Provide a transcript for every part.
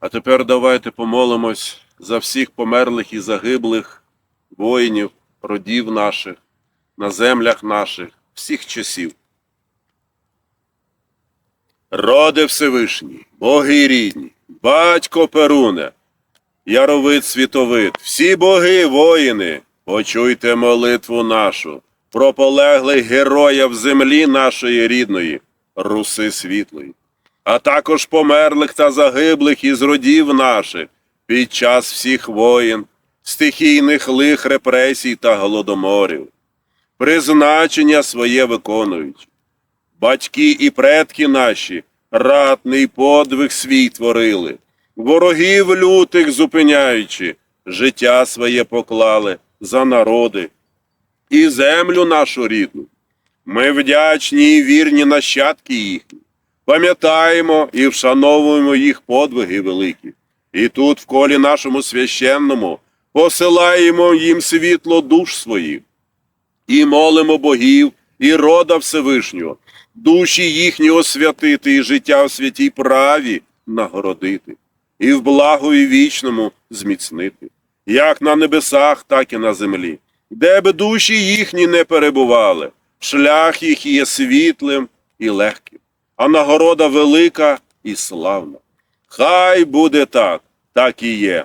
А тепер давайте помолимось за всіх померлих і загиблих воїнів, родів наших, на землях наших, всіх часів. Роде Всевишній, боги рідні, батько Перуне, Яровид світовид, всі боги воїни, почуйте молитву нашу про полеглих героїв землі нашої рідної, руси світлої, а також померлих та загиблих із родів наших під час всіх воїн, стихійних лих репресій та голодоморів, призначення своє виконуючи. Батьки і предки наші ратний подвиг свій творили, ворогів лютих зупиняючи, життя своє поклали за народи і землю нашу рідну. Ми вдячні і вірні нащадки їхні, пам'ятаємо і вшановуємо їх подвиги великі. І тут, в колі нашому священному, посилаємо їм світло душ своїх. І молимо богів і рода Всевишнього, душі їхні освятити і життя в святій праві нагородити, і в благові вічному зміцнити, як на небесах, так і на землі, де би душі їхні не перебували, шлях їх є світлим і легким, а нагорода велика і славна. Хай буде так, так і є,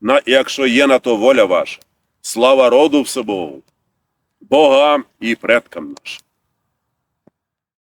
на, якщо є на то воля ваша. Слава роду Всебогу, богам і предкам нашим.